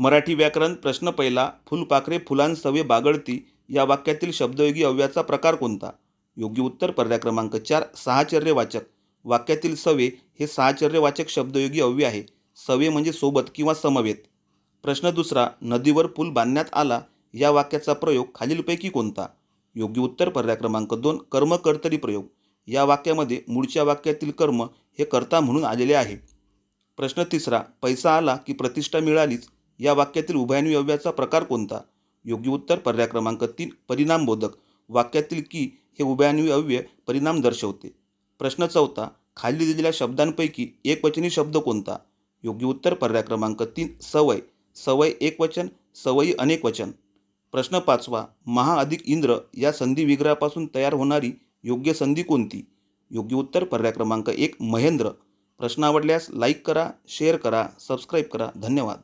मराठी व्याकरण प्रश्न पहिला फुलपाखरे फुलांसवे बागडती या वाक्यातील शब्दयोगी अव्याचा प्रकार कोणता? योग्य उत्तर पर्याय क्रमांक चार सहाचर्यवाचक वाक्यातील सवे हे सहाचर्यवाचक शब्दयोगी अव्य आहे. सवे म्हणजे सोबत किंवा समवेत. प्रश्न दुसरा नदीवर पूल बांधण्यात आला या वाक्याचा प्रयोग खालीलपैकी कोणता? योग्य उत्तर पर्याय क्रमांक दोन कर्म कर्तरी प्रयोग. या वाक्यामध्ये मूळच्या वाक्यातील कर्म हे कर्ता म्हणून आलेले आहे. प्रश्न तिसरा पैसा आला की प्रतिष्ठा मिळालीच या वाक्यातील उभयान्वी अव्ययाचा प्रकार कोणता? योग्य उत्तर पर्याय क्रमांक तीन परिणामबोधक. वाक्यातील की हे उभयान्वी अव्यय परिणाम दर्शवते. प्रश्न चौथा खाली दिलेल्या शब्दांपैकी एकवचनी शब्द कोणता? योग्य उत्तर पर्याय क्रमांक तीन सवय. सवय एकवचन सवयी अनेकवचन. प्रश्न पाचवा महा अधिक इंद्र या संधी विग्रहापासून तयार होणारी योग्य संधी कोणती? योग्य उत्तर पर्याय क्रमांक एक महेंद्र. प्रश्न आवडल्यास लाईक करा शेअर करा सबस्क्राईब करा. धन्यवाद.